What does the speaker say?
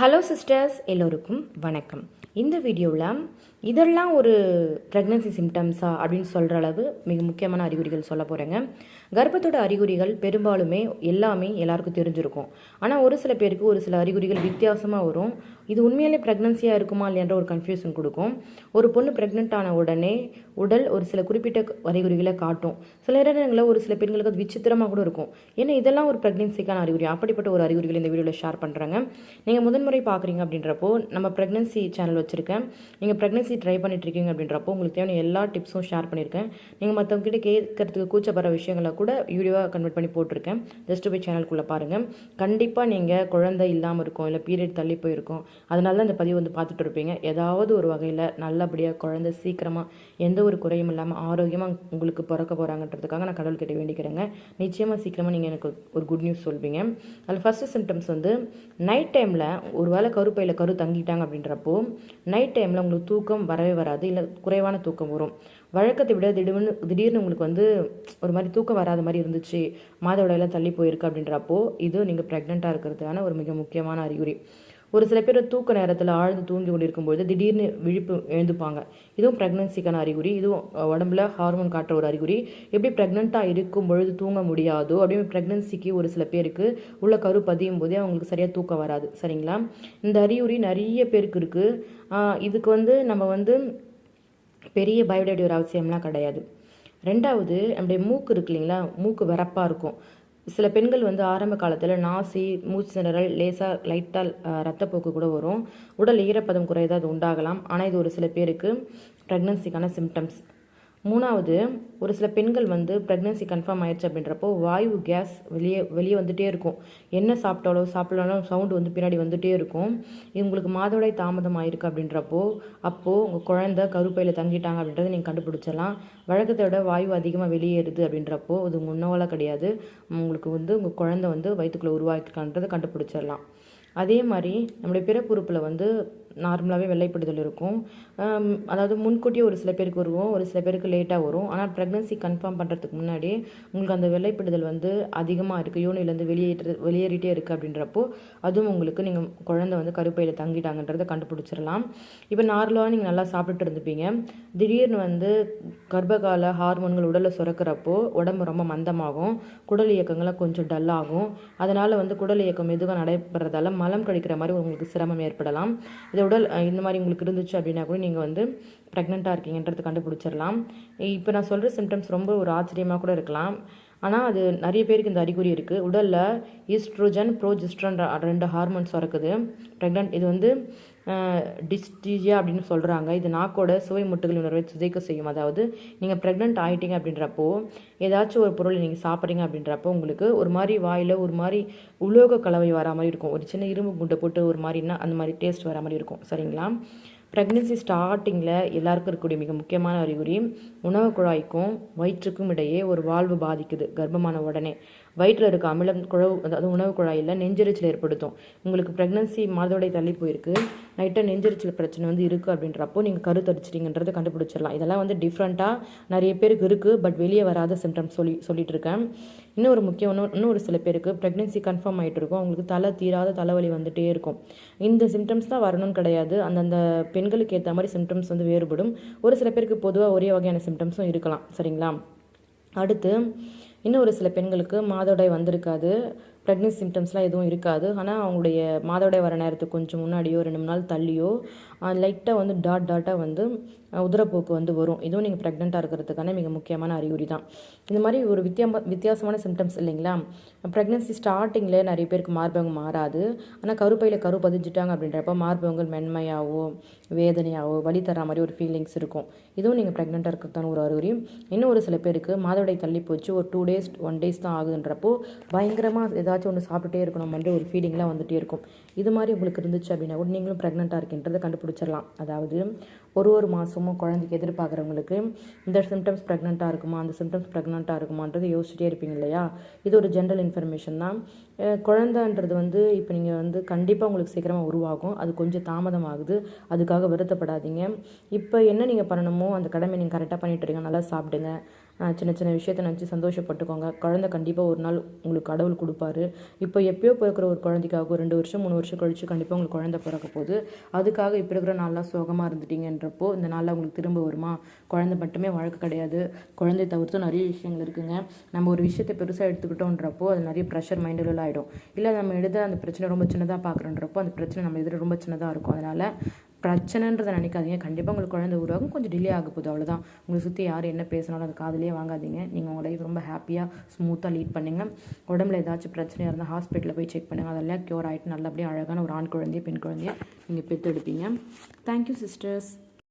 Hello sisters எல்லோருக்கும் வணக்கம். இந்த வீடியோவில் இதெல்லாம் ஒரு ப்ரெக்னன்சி சிம்டம்ஸா அப்படின்னு சொல்கிற அளவு மிக முக்கியமான அறிகுறிகள் சொல்ல போகிறேங்க கர்ப்பத்தோட அறிகுறிகள் பெரும்பாலுமே எல்லாமே எல்லாருக்கும் தெரிஞ்சிருக்கும். ஆனால் ஒரு சில பேருக்கு ஒரு சில அறிகுறிகள் வித்தியாசமாக வரும். இது உண்மையிலே ப்ரெக்னன்சியாக இருக்குமா இல்லையன்ற ஒரு கன்ஃபியூஷன் கொடுக்கும். ஒரு பொண்ணு ப்ரெக்னென்ட் ஆன உடனே உடல் ஒரு சில குறிப்பிட்ட அறிகுறிகளை காட்டும். சில நேரங்களில் ஒரு சில பெண்களுக்கு அது விசித்திரமாக கூட இருக்கும். ஏன்னா இதெல்லாம் ஒரு ப்ரெக்னன்சிக்கான அறிகுறி. அப்படிப்பட்ட ஒரு அறிகுறிகள் இந்த வீடியோவில் ஷேர் பண்ணுறாங்க நீங்கள் முதன்முறை பார்க்குறீங்க அப்படின்றப்போ நம்ம ப்ரெக்னன்சி சேனல் வச்சுருக்கேன். நீங்கள் ப்ரெக்னன்சி ட்ரை பண்ணிட்டு இருக்கீங்க அப்படின்றப்போ உங்களுக்கு தேவையான எல்லா டிப்ஸும் ஷேர் பண்ணியிருக்கேன். நீங்கள் மற்றவங்ககிட்ட கேட்கறதுக்கு கூச்சப்படுற விஷயங்களை கூட வீடியோவாக கன்வெர்ட் பண்ணி போட்டிருக்கேன். ஜஸ்ட் போய் சேனலுக்குள்ளே பாருங்கள் கண்டிப்பாக நீங்கள் குழந்தை இல்லாமல் இருக்கும் இல்லை பீரியட் தள்ளி போயிருக்கும் அதனால தான் இந்த பதிவு வந்து பார்த்துட்டு இருப்பீங்க. ஏதாவது ஒரு வகையில் நல்லபடியாக குழந்தை சீக்கிரமாக எந்த ஒரு குறையும் இல்லாமல் ஆரோக்கியமாக உங்களுக்கு பிறக்க போகிறாங்கன்றதுக்காக நான் கடவுள்கிட்ட வேண்டிக்கிறேங்க. நிச்சயமாக சீக்கிரமாக நீங்கள் எனக்கு ஒரு குட் நியூஸ் சொல்வீங்க. அதில் ஃபஸ்ட்டு சிம்டம்ஸ் வந்து நைட் டைமில் ஒரு வேளை கருப்பையில் கரு தங்கிட்டாங்க அப்படின்றப்போ நைட் டைமில் உங்களுக்கு தூக்கம் வரவே வராது இல்லை குறைவான தூக்கம் வரும். வழக்கத்தை விட திடீர்னு திடீர்னு உங்களுக்கு வந்து ஒரு மாதிரி தூக்கம் வராத மாதிரி இருந்துச்சு மாதவிடையெல்லாம் தள்ளி போயிருக்கு அப்படின்றப்போ இது நீங்கள் ப்ரெக்னெண்ட்டாக இருக்கிறதுக்கான ஒரு மிக முக்கியமான அறிகுறி. ஒரு சில பேர் தூக்க நேரத்தில் ஆழ்ந்து தூங்கி கொண்டிருக்கும்போது திடீர்னு விழிப்பு எழுந்துப்பாங்க. இதுவும் ப்ரெக்னன்சிக்கான அறிகுறி. இதுவும் உடம்புல ஹார்மோன் காட்டுற ஒரு அறிகுறி. எப்படி ப்ரெக்னெண்ட்டாக இருக்கும் பொழுது தூங்க முடியாதோ அப்படின்னு ப்ரெக்னன்சிக்கு ஒரு சில பேருக்கு உள்ள கரு பதியும் போதே அவங்களுக்கு சரியாக தூக்கம் வராது. சரிங்களா? இந்த அறிகுறி நிறைய பேருக்கு இருக்குது இதுக்கு வந்து நம்ம வந்து பெரிய பயப்பட ஒரு அவசியம்லாம் கிடையாது. ரெண்டாவது நம்முடைய மூக்கு இருக்கு இல்லைங்களா? மூக்கு வரப்பாக இருக்கும். சில பெண்கள் வந்து ஆரம்ப காலத்தில் நாசி மூச்சு திணறல் லேசாக லைட்டாக ரத்தப்போக்கு கூட வரும். உடல் ஈரப்பதம் குறையது அது உண்டாகலாம். ஆனால் இது ஒரு சில பேருக்கு ப்ரெக்னன்சிக்கான சிம்டம்ஸ் மூணாவது ஒரு சில பெண்கள் வந்து ப்ரெக்னன்சி கன்ஃபார்ம் ஆயிடுச்சு அப்படின்றப்போ வாயு கேஸ் வெளியே வெளியே வந்துகிட்டே இருக்கும். என்ன சாப்பிட்டாலோ சாப்பிடலாம் சவுண்டு வந்து பின்னாடி வந்துகிட்டே இருக்கும். உங்களுக்கு மாதவிடாய் தாமதம் ஆயிருக்கு அப்படின்றப்போ அப்போது உங்கள் குழந்த கருப்பையில் தங்கிட்டாங்க அப்படின்றத நீங்கள் கண்டுபிடிச்சிடலாம். வழக்கத்தை விட வாயு அதிகமாக வெளியேறுது அப்படின்றப்போ அது உங்கள் கிடையாது. உங்களுக்கு வந்து உங்கள் குழந்த வந்து வயிற்றுக்குள்ளே உருவாக்கிருக்கான்றதை கண்டுபிடிச்சிடலாம். அதே மாதிரி நம்முடைய பிறப்புறுப்பில் வந்து நார்மலாகவே வெள்ளைப்படுதல் இருக்கும். அதாவது முன்கூட்டியே ஒரு சில பேருக்கு வருவோம் ஒரு சில பேருக்கு லேட்டாக வரும். ஆனால் ப்ரெக்னன்சி கன்ஃபார்ம் பண்ணுறதுக்கு முன்னாடி உங்களுக்கு அந்த வெள்ளைப்படுதல் வந்து அதிகமாக இருக்குது யூனிலேருந்து வெளியேற்ற வெளியேறிட்டே இருக்குது அப்படின்றப்போ அதுவும் உங்களுக்கு நீங்கள் குழந்தை வந்து கருப்பையில் தங்கிட்டாங்கன்றதை கண்டுபிடிச்சிடலாம். இப்போ நார்மலாக நீங்கள் நல்லா சாப்பிட்டுட்டு இருந்துப்பீங்க. திடீர்னு வந்து கர்ப்பகால ஹார்மோன்கள் உடலில் சுரக்கிறப்போ உடம்பு ரொம்ப மந்தமாகும். குடல் இயக்கங்கள்லாம் கொஞ்சம் டல்லாகும் அதனால் வந்து குடல் இயக்கம் மெதுவாக நடைபெறதால மலம் கழிக்கிற மாதிரி உங்களுக்கு சிரமம் ஏற்படலாம். இதை உடல் இந்த மாதிரி உங்களுக்கு இருந்துச்சு அப்படின்னா கூட நீங்கள் வந்து ப்ரெக்னெண்ட்டாக இருக்கீங்கன்றது கண்டுபிடிச்சிடலாம். இப்போ நான் சொல்கிற சிம்டம்ஸ் ரொம்ப ஒரு ஆச்சரியமாக கூட இருக்கலாம். ஆனால் அது நிறைய பேருக்கு இந்த அறிகுறி இருக்குது உடலில் ஈஸ்ட்ரோஜன் ப்ரோஜிஸ்ட்ரன் ரெண்டு ஹார்மோன்ஸ் சுரக்குது ப்ரெக்னென்ட் இது வந்து டிஸ்டீஜியா அப்படின்னு சொல்கிறாங்க இது நாக்கோட சுவை முட்டுகள் உணர்வை சுதைக்க செய்யும். அதாவது நீங்கள் ப்ரெக்னென்ட் ஆகிட்டீங்க அப்படின்றப்போ ஏதாச்சும் ஒரு பொருள் நீங்கள் சாப்பிட்றீங்க அப்படின்றப்போ உங்களுக்கு ஒரு மாதிரி வாயில் ஒரு மாதிரி உலோக கலவை வர மாதிரி இருக்கும். ஒரு சின்ன இரும்பு குண்டை போட்டு ஒரு மாதிரினா அந்த மாதிரி டேஸ்ட் வர மாதிரி இருக்கும். சரிங்களா? ப்ரெக்னென்சி ஸ்டார்டிங்கில் எல்லாருக்கும் இருக்கக்கூடிய மிக முக்கியமான அறிகுறி உணவு குழாய்க்கும் வயிற்றுக்கும் இடையே ஒரு வாழ்வு பாதிக்குது கர்ப்பமான உடனே. வயிற்றில் இருக்க அமிலம் குழவு அதாவது உணவு குழாயில் நெஞ்செரிச்சல் ஏற்படுத்தும். உங்களுக்கு ப்ரெக்னன்சி மாதவிடை தள்ளி போயிருக்கு. நைட்டாக நெஞ்செரிச்சல் பிரச்சனை வந்து இருக்குது அப்படின்றப்போ நீங்கள் கருத்தரிச்சிட்டிங்கன்றதை கண்டுபிடிச்சிடலாம். இதெல்லாம் வந்து டிஃப்ரெண்ட்டாக நிறைய பேருக்கு இருக்குது பட் வெளியே வராத சிம்டம்ஸ் சொல்லி சொல்லிட்டு இருக்கேன். இன்னும் ஒரு முக்கியம் இன்னும் இன்னும் ஒரு சில பேருக்கு ப்ரெக்னென்சி கன்ஃபார்ம் ஆகிட்டு இருக்கும். அவங்களுக்கு தலை தீராத தலைவலி வந்துகிட்டே இருக்கும். இந்த சிம்டம்ஸ் தான் வரணும்னு கிடையாது. அந்தந்த பெண்களுக்கு ஏற்ற மாதிரி சிம்டம்ஸ் வந்து வேறுபடும். ஒரு சில பேருக்கு பொதுவாக ஒரே வகையான சிம்டம்ஸும் இருக்கலாம். சரிங்களா? அடுத்து இன்னும் ஒரு சில பெண்களுக்கு மாதவிடாய் வந்திருக்காது. ப்ரெக்னென்சி சிம்டம்ஸ்லாம் எதுவும் இருக்காது. ஆனால் அவங்களுடைய மாதவிடாய் வர நேரத்துக்கு கொஞ்சம் முன்னாடியோ ரெண்டு மூணு நாள் தள்ளியோ லைட்டாக வந்து டாட் டாட்டாக வந்து உதிரப்போக்கு வந்து வரும். இதுவும் நீங்கள் ப்ரெக்னெண்ட்டாக இருக்கிறதுக்கான மிக முக்கியமான அறிகுறி தான். இந்த மாதிரி ஒரு வித்தியாம வித்தியாசமான சிம்டம்ஸ் இல்லைங்களா? ப்ரெக்னென்சி ஸ்டார்டிங்கில் நிறைய பேருக்கு மார்பகம் மாறாது. ஆனால் கருப்பையில் கரு பதிஞ்சிட்டாங்க அப்படின்றப்ப மார்பகங்கள் மென்மையாகவோ வேதனையாகவோ வழி தர மாதிரி ஒரு ஃபீலிங்ஸ் இருக்கும். இதுவும் நீங்கள் ப்ரெக்னெண்ட்டாக இருக்கிறதான ஒரு அறிகுறி. இன்னும் ஒரு சில பேருக்கு மாதவிடை தள்ளி போச்சு. ஒரு டூ டேஸ் ஒன் டேஸ் தான் ஆகுதுன்றப்போ பயங்கரமாக ஏதாச்சும் ஒன்று சாப்பிட்டுட்டே இருக்கணும் வந்து ஒரு ஃபீலிங்லாம் வந்துகிட்டே இருக்கும். இது மாதிரி உங்களுக்கு இருந்துச்சு அப்படின்னா கூட நீங்களும் ப்ரெக்னெண்ட்டாக இருக்கின்றதை கண்டுபிடிச்சிடலாம். அதாவது ஒரு ஒரு மாதமும் குழந்தைக்கு எதிர்பார்க்குறவங்களுக்கு இந்த சிம்டம்ஸ் ப்ரெக்னெண்ட்டாக இருக்குமா அந்த சிம்டம்ஸ் ப்ரெக்னெண்ட்டாக இருக்குமான்றது யோசிச்சிட்டே இருப்பீங்க இல்லையா? இது ஒரு ஜென்ரல் இன்ஃபர்மேஷன் தான். குழந்தைன்றது வந்து இப்போ நீங்கள் வந்து கண்டிப்பாக உங்களுக்கு சீக்கிரமாக உருவாகும். அது கொஞ்சம் தாமதமாகுது. அதுக்காக வருத்தப்படாதீங்க. இப்போ என்ன நீங்கள் பண்ணணுமோ அந்த கடமை நீங்கள் கரெக்டாக பண்ணிட்டு இருக்கீங்க நல்லா சாப்பிடுங்க. சின்ன சின்ன விஷயத்தை நினச்சி சந்தோஷப்பட்டுக்கோங்க. குழந்தை கண்டிப்பாக ஒரு நாள் உங்களுக்கு கடவுள் கொடுப்பாரு. இப்போ எப்பயோ பிறக்கிற ஒரு குழந்தைக்காக ஒரு ரெண்டு வருஷம் மூணு வருஷம் கழிச்சு கண்டிப்பாக உங்களுக்கு குழந்தை பிறக்க போகுது. அதுக்காக இப்போ இருக்கிற நாள்லாம் சோகமாக இருந்துட்டீங்கன்றப்போ இந்த நாளில் உங்களுக்கு திரும்ப வருமா? குழந்தை மட்டுமே வழக்கு கிடையாது. குழந்தை தவிர்த்து நிறைய விஷயங்கள் இருக்குங்க. நம்ம ஒரு விஷயத்தை பெருசாக எடுத்துக்கிட்டோன்றப்போ அது நிறைய ப்ரெஷர் மைண்டுகள் ஆகிடும் இல்லை நம்ம எடுத்து அந்த பிரச்சனை ரொம்ப சின்னதாக பார்க்குறன்றப்போ அந்த பிரச்சனை நம்ம எதிர ரொம்ப சின்னதாக இருக்கும். அதனால் பிரச்சனைன்றதை நினைக்காதீங்க. கண்டிப்பாக உங்களுக்கு குழந்தை உருவாகும். கொஞ்சம் டிலே ஆக போகுது. அவ்வளோதான் உங்களை சுற்றி யார் என்ன பேசினாலும் அது காதலே வாங்காதீங்க. நீங்கள் உங்கள் லைஃப் ரொம்ப ஹாப்பியாக ஸ்மூத்தாக லீட் பண்ணுங்க. உடம்புல ஏதாச்சும் பிரச்சனையாக இருந்தால் ஹாஸ்பிட்டலில் போய் செக் பண்ணுங்கள் அதெல்லாம் க்யூர் ஆகிட்டு நல்லபடியாக அழகான ஒரு ஆண் குழந்தைய பெண் குழந்தைய நீங்கள் பெற்று எடுப்பீங்க தேங்க்யூ சிஸ்டர்ஸ்